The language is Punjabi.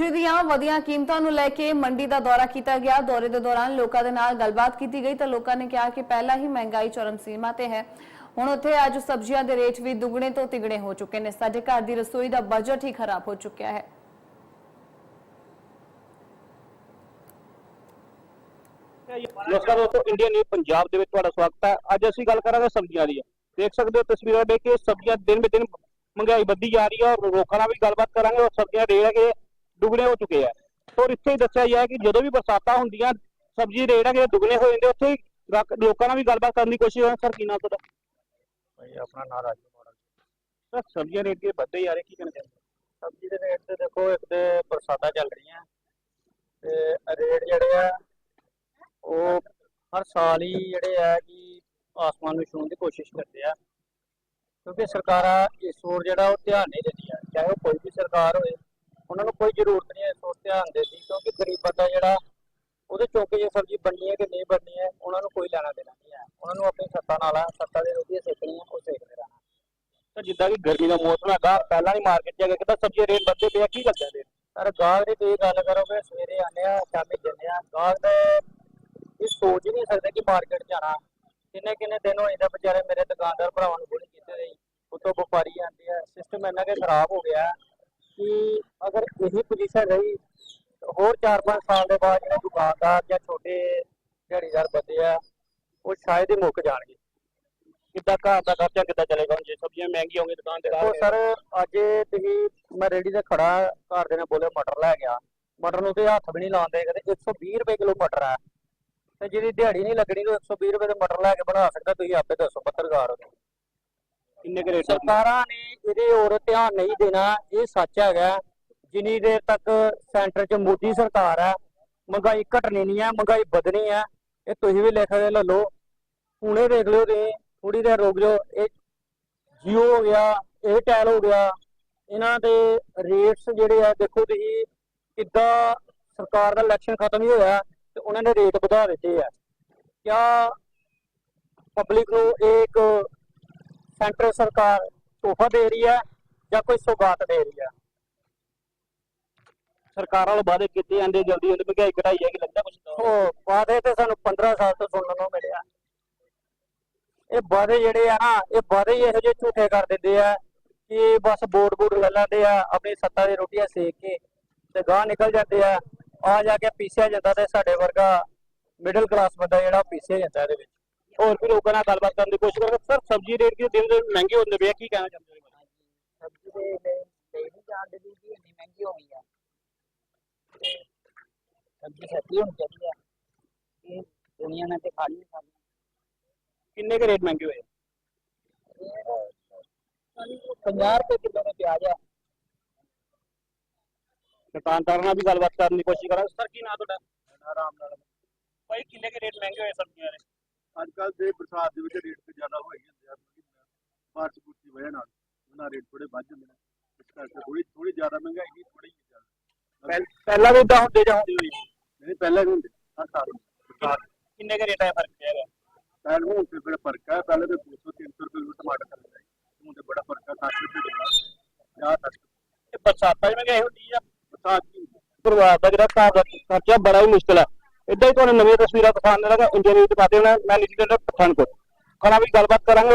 ਸਬਜ਼ੀ ਦੀਆਂ ਵਧੀਆਂ ਕੀਮਤਾਂ ਨੂੰ ਲੈ ਕੇ ਮੰਡੀ ਦਾ ਦੌਰਾ ਕੀਤਾ ਗਿਆ। ਦੌਰੇ ਦੇ ਦੌਰਾਨ ਲੋਕਾਂ ਦੇ ਨਾਲ ਗੱਲਬਾਤ ਕੀਤੀ ਗਈ ਤਾਂ ਲੋਕਾਂ ਨੇ ਕਿਹਾ ਕਿ ਪਹਿਲਾਂ ਹੀ ਮਹਿੰਗਾਈ ਚਰਮ ਸੀਮਾ ਤੇ ਹੈ। ਹੁਣ ਉੱਥੇ ਅੱਜ ਸਬਜ਼ੀਆਂ ਦੇ ਰੇਟ ਵੀ ਦੁੱਗਣੇ ਤੋਂ ਤਿਗਣੇ ਹੋ ਚੁੱਕੇ ਨੇ। ਸਾਡੇ ਘਰ ਦੀ ਰਸੋਈ ਦਾ ਬਜਟ ਹੀ ਖਰਾਬ ਹੋ ਚੁੱਕਿਆ ਹੈ। ਨਮਸਕਾਰ ਦੋਸਤੋ ਇੰਡੀਅਨ ਨਿਊਜ਼ ਪੰਜਾਬ ਦੇ ਵਿੱਚ ਤੁਹਾਡਾ ਸਵਾਗਤ ਹੈ। ਅੱਜ ਅਸੀਂ ਗੱਲ ਕਰਾਂਗੇ ਸਬਜ਼ੀਆਂ ਦੀ। ਦੇਖ ਸਕਦੇ ਹੋ ਤਸਵੀਰਾਂ ਦੇ ਕਿ ਸਬਜ਼ੀਆਂ ਦਿਨ ਬ ਦਿਨ ਮਹਿੰਗਾਈ ਵੱਧਦੀ ਜਾ ਰਹੀ ਹੈ ਔਰ ਲੋਕਾਂ ਨਾਲ ਵੀ ਗੱਲਬਾਤ ਕਰਾਂਗੇ ਔਰ ਸਬਜ਼ੀਆਂ ਦੇ ਹੈਗੇ ਦੁੱਗਣੇ ਹੋ ਚੁੱਕੇ ਆ। ਔਰ ਇੱਥੇ ਹੀ ਦੱਸਿਆ ਗਿਆ ਕਿ ਜਦੋਂ ਵੀ ਬਰਸਾਤਾਂ ਹੁੰਦੀਆਂ ਸਬਜ਼ੀ ਰੇਟ ਹੈਗੇ ਦੁੱਗਣੇ ਹੋ ਜਾਂਦੇ ਉੱਥੇ ਹੀ ਲੋਕਾਂ ਨਾਲ ਵੀ ਗੱਲਬਾਤ ਕਰਨ ਦੀ ਕੋਸ਼ਿਸ਼ ਕਰਾਂਗੇ ਸਰ ਕੀ ਨਾਮ ਤੁਹਾਡਾ? ਭਾਈ ਆਪਣਾ ਨਾਂ ਰਾਜੂ ਮਾਡਲ ਸਰ ਸਬਜ਼ੀਆਂ ਰੇਟ ਕੇ ਵੱਧਦੇ ਜਾ ਰਹੇ ਕੀ ਕਹਿਣਾ ਚਾਹੁੰਦੇ ਸਬਜ਼ੀ ਦੇ ਰੇਟ ਤੇ ਦੇਖੋ ਇੱਕ ਤੇ ਬਰਸਾਤਾਂ ਚੱਲ ਰਹੀਆਂ ਤੇ ਰੇਟ ਜਿਹੜੇ ਆ ਉਹ ਹਰ ਸਾਲ ਹੀ ਜਿਹੜੇ ਆ ਕਿ ਆਸਮਾਨ ਨੂੰ ਛੂਹਣ ਦੀ ਕੋਸ਼ਿਸ਼ ਕਰਦੇ ਆ। ਕਿਉਂਕਿ ਸਰਕਾਰਾਂ ਇਸ ਹੋਰ ਜਿਹੜਾ ਉਹ ਧਿਆਨ ਨਹੀਂ ਦਿੰਦੀਆਂ ਚਾਹੇ ਉਹ ਕੋਈ ਵੀ ਸਰਕਾਰ ਹੋਵੇ ਉਹਨਾਂ ਨੂੰ ਕੋਈ ਜ਼ਰੂਰਤ ਨਹੀਂ ਇਸ ਹੋਰ ਧਿਆਨ ਦੇਣ ਦੀ, ਕਿਉਂਕਿ ਗਰੀਬ ਬੰਦਾ ਜਿਹੜਾ ਉਹਦੇ ਚੌਕੇ ਜੇ ਸਬਜ਼ੀ ਬਣਨੀ ਹੈ ਕਿ ਨਹੀਂ ਬਣਨੀ ਹੈ, ਉਹਨਾਂ ਨੂੰ ਕੋਈ ਲੈਣਾ ਦੇਣਾ ਨਹੀਂ ਹੈ। ਉਹਨਾਂ ਨੂੰ ਆਪਣੀ ਸੱਤਾ ਨਾਲ ਆ, ਸੱਤਾ ਦੇ ਰੋਟੀਆਂ ਸੇਕਣੀਆਂ, ਉਹ ਸੇਕਦੇ ਰਹਿਣਾ। ਸਰ ਜਿੱਦਾਂ ਕਿ ਗਰਮੀ ਦਾ ਮੌਸਮ ਹੈਗਾ ਪਹਿਲਾਂ ਹੀ ਮਾਰਕੀਟ 'ਚ ਹੈਗਾ ਕਿਤਾ ਸਬਜ਼ੀ ਰੇਟ ਵੱਧਦੇ ਪਏ ਆ, ਕੀ ਲੱਗਦਾ ਰੇਟ ਸਰ ਗਾਹਕ ਦੀ ਤੁਸੀਂ ਗੱਲ ਕਰੋਗੇ, ਸਵੇਰੇ ਆਨੇ ਆ, ਸ਼ਾਮੀ ਜਾਂਦੇ ਆ, ਗਾਹਕ ਦਾ ਇਹ ਸੋਚ ਹੀ ਨਹੀਂ ਸਕਦੇ ਕਿ ਮਾਰਕੀਟ ਜਾਣਾ। ਕਿੰਨੇ ਕਿੰਨੇ ਦਿਨ ਹੋਏ ਦਾ ਵਿਚਾਰੇ ਮੇਰੇ ਦੁਕਾਨਦਾਰ ਭਰਾਵਾਂ ਨੂੰ ਬੋਲੀ ਕੀਤੇ ਰਹੀ ਉਤੋਂ ਵਪਾਰੀ ਆਉਂਦੇ ਆ ਸਿਸਟਮ ਇੰਨਾ ਕਿ ਖਰਾਬ ਹੋ ਗਿਆ। ਕਿ ਅਗਰ ਇਹੀ ਪੋਜੀਸ਼ਨ ਰਹੀ ਹੋਰ 4-5 ਸਾਲ ਦੇ ਬਾਅਦ ਜਿਹੜੇ ਦੁਕਾਨਦਾਰ ਜਾਂ ਛੋਟੇ ਦਿਹਾੜੀਦਾਰ ਬੰਦੇ ਆ ਉਹ ਸ਼ਾਇਦ ਹੀ ਮੁੱਕ ਜਾਣਗੇ। ਕਿੱਦਾਂ ਘਰ ਦਾ ਖਰਚਾ ਕਿੱਦਾਂ ਚੱਲੇਗਾ? ਜੇ ਸਬਜ਼ੀਆਂ ਮਹਿੰਗੀਆਂ ਹੋਣਗੀਆਂ ਦੁਕਾਨ ਤੇ ਦੇਖੋ ਸਰ ਅੱਜ ਤੁਸੀਂ ਮੈਂ ਰੇੜੀ ਤੇ ਖੜਾ ਘਰ ਦੇ ਨੇ ਬੋਲੇ ਮਟਰ ਲੈ ਗਿਆ। ਮਟਰ ਨੂੰ ਤੇ ਹੱਥ ਵੀ ਨਹੀਂ ਲਾਉਂਦੇ ਕਹਿੰਦੇ 120 ਰੁਪਏ ਕਿਲੋ ਮਟਰ ਹੈ ਤੇ ਜਿਹਦੀ ਦਿਹਾੜੀ ਨਹੀਂ ਲੱਗਣੀ ਉਹ 120 ਰੁਪਏ ਦੇ ਮਟਰ ਲੈ ਕੇ ਬਣਾ ਸਕਦਾ ਤੁਸੀਂ ਆਪੇ ਦੱਸੋ ਪੱਤਰਕਾਰ ਹੋ। ਕਿੰਨੇ ਕੁ ਰੇਟ ਸਰਕਾਰਾਂ ਨੇ ਇਹਦੇ ਹੋਰ ਧਿਆਨ ਨਹੀਂ ਦੇਣਾ, ਇਹ ਸੱਚ ਹੈਗਾ। ਜਿੰਨੀ ਦੇਰ ਤੱਕ ਸੈਂਟਰ 'ਚ ਮੋਦੀ ਸਰਕਾਰ ਹੈ, ਮਹਿੰਗਾਈ ਘਟਣੀ ਨਹੀਂ ਹੈ, ਮਹਿੰਗਾਈ ਵਧਣੀ ਹੈ, ਇਹ ਤੁਸੀਂ ਵੀ ਲਿਖ ਲੈ ਲਓ। ਹੁਣੇ ਦੇਖ ਲਿਓ ਤੁਸੀਂ ਥੋੜੀ ਦੇਰ ਰੁਕ ਜਾਓ। ਇਹ ਜੀਓ ਹੋ ਗਿਆ ਏਅਰਟੈਲ ਹੋ ਗਿਆ, ਇਹਨਾਂ ਦੇ ਰੇਟਸ ਜਿਹੜੇ ਆ, ਦੇਖੋ ਤੁਸੀਂ ਕਿੱਦਾਂ ਸਰਕਾਰ ਦਾ ਇਲੈਕਸ਼ਨ ਖਤਮ ਹੀ ਹੋਇਆ ਤੇ ਉਹਨਾਂ ਨੇ ਰੇਟ ਵਧਾ ਦਿੱਤੇ ਆ। ਕਿਆ ਪਬਲਿਕ ਨੂੰ ਇਹ ਇੱਕ ਸੈਂਟਰ ਸਰਕਾਰ ਤੋਹਫਾ ਦੇ ਰਹੀ ਹੈ ਜਾਂ ਕੋਈ ਸੌਗਾਤ ਦੇ ਰਹੀ ਹੈ? ਸਰਕਾਰਾਂ ਵੱਲੋਂ ਵਾਅਦੇ ਕੀਤੇ ਜਾਂਦੇ ਜਲਦੀ ਉਹਦੇ ਮਹਿੰਗਾਈ ਘਟਾਈ ਹੈ ਕਿ ਲੱਗਦਾ ਕੁਛ ਉਹ ਵਾਅਦੇ ਤੇ ਸਾਨੂੰ 15 ਸਾਲ ਤੋਂ ਸੁਣਨ ਨੂੰ ਮਿਲਿਆ। ਇਹ ਵਾਅਦੇ ਜਿਹੜੇ ਆ ਨਾ ਇਹ ਵਾਅਦੇ ਹੀ ਇਹੋ ਜਿਹੇ ਝੂਠੇ ਕਰ ਦਿੰਦੇ ਆ ਕਿ ਬਸ ਬੋਰਡ ਬੋਰਡ ਲੈ ਲੈਂਦੇ ਆ ਆਪਣੀ ਸੱਤਾ ਦੀ ਰੋਟੀਆਂ ਸੇਕ ਕੇ ਤੇ ਗਾਹ ਨਿਕਲ ਜਾਂਦੇ ਆ ਆ ਜਾ ਕੇ ਪੀਸਿਆ ਜਾਂਦਾ ਤੇ ਸਾਡੇ ਵਰਗਾ ਮਿਡਲ ਕਲਾਸ ਬੰਦਾ ਜਿਹੜਾ ਪੀਸਿਆ ਜਾਂਦਾ ਇਹਦੇ ਵਿੱਚ। ਹੋਰ ਵੀ ਲੋਕਾਂ ਨਾਲ ਗੱਲਬਾਤ ਕਰਨ ਦੀ ਕੋਸ਼ਿਸ਼ ਕਰਾਂਗੇ ਸਰ ਸਬਜ਼ੀ ਰੇਟ ਕਿ ਦਿਨ ਦਿਨ ਮਹਿੰਗੇ ਹੁੰਦੇ ਪਏ ਆ ਕੀ ਕਹਿਣਾ ਚਾਹੁੰਦੇ ਹੋ ਸਬਜ਼ੀ ਦੇ ਨਹੀਂ ਜਾਣ ਦੇ ਵੀ ਇੰਨੀ ਮਹਿੰਗੀ ਹੋ ਗਈ ਆ। ਸਬਜ਼ੀ ਸਸਤੀ ਹੋਣੀ ਚਾਹੀਦੀ ਆ। ਇਹ ਦੁਨੀਆ ਨੇ ਤੇ ਖਾਣੀ ਨਹੀਂ ਕਿੰਨੇ ਕੁ ਰੇਟ ਮਹਿੰਗੇ ਹੋਏ? ਖਾਣੀ 50 ਰੁਪਏ ਕਿਲੋ ਦਾ ਪਿਆਜ਼ ਆ। ਦੁਕਾਨਦਾਰਾਂ ਨਾਲ ਵੀ ਗੱਲਬਾਤ ਕਰਨ ਦੀ ਕੋਸ਼ਿਸ਼ ਕਰਾਂਗੇ। ਸਰ ਕੀ ਨਾਂ ਤੁਹਾਡਾ? ਆਰਾਮ ਨਾਲ ਭਾਈ ਕਿੰਨੇ ਕੁ ਰੇਟ ਮਹਿੰਗੇ ਹੋਏ ਸਬਜ਼ੀਆਂ ਦੇ? ਅੱਜ ਕੱਲ ਦੇ ਬਰਸਾਤ ਦੇ ਵਿੱਚ ਰੇਟ ਤੇ ਜ਼ਿਆਦਾ ਹੋ ਹੀ ਜਾਂਦੇ ਆ ਬੁਰਸ਼ ਦੀ ਵਜ੍ਹਾ ਨਾਲ ਉਹਨਾਂ ਰੇਟ ਥੋੜੇ ਵੱਧ ਜਾਂਦੇ ਨੇ। ਇਸ ਕਰਕੇ ਥੋੜੀ ਥੋੜੀ ਜ਼ਿਆਦਾ ਮਹਿੰਗਾਈ ਨਹੀਂ ਥੋੜੀ ਜ਼ਿਆਦਾ। ਪਹਿਲ- ਵੀ ਇਦਾਂ ਹੁੰਦੇ ਜਾਂ ਹੁੰਦੀ ਹੋਈ? ਨਹੀਂ ਪਹਿਲਾਂ ਵੀ ਹੁੰਦੇ ਸਾਲ ਬਰਸਾਤ ਕਿੰਨੇ ਕੁ ਰੇਟਾਂ ਦਾ ਫ਼ਰਕ ਪਿਆ ਪਹਿਲਾਂ ਹੁਣ ਤੇ ਬੜਾ ਫ਼ਰਕ ਹੈ ਪਹਿਲੇ ਤੇ 200 300 ਰੁਪਏ ਕਿਲੋ ਟਮਾਟਰ ਚੱਲਦਾ ਸੀ। ਹੁਣ ਤੇ ਬੜਾ ਫ਼ਰਕ ਹੈ 60 ਰੁਪਏ ਕਿਲੋ 50 ਤੱਕ ਤੇ ਬਰਸਾਤਾਂ 'ਚ ਮਹਿੰਗਾਈ ਹੁੰਦੀ ਆ? ਬਰਸਾਤ ਦੀ ਪਰਿਵਾਰ ਦਾ ਜਿਹੜਾ ਘਰ ਦਾ ਖਰਚਾ ਬੜਾ ਹੀ ਮੁਸ਼ਕਲ ਹੈ ਇਦਾਂ ਹੀ ਤੁਹਾਨੂੰ ਨਵੀਆਂ ਤਸਵੀਰਾਂ ਦਿਖਾਉਣ ਲੱਗਾ ਇੰਜੀਨੀਅਰ ਦਿਖਾਦੇ ਹੋਣਾ ਮੈਂ ਨਿੱਜੀ ਡਾਕਟਰ ਪਠਾਨਕੋਟ। ਖਾਣਾ ਵੀ ਗੱਲਬਾਤ ਕਰਾਂਗੇ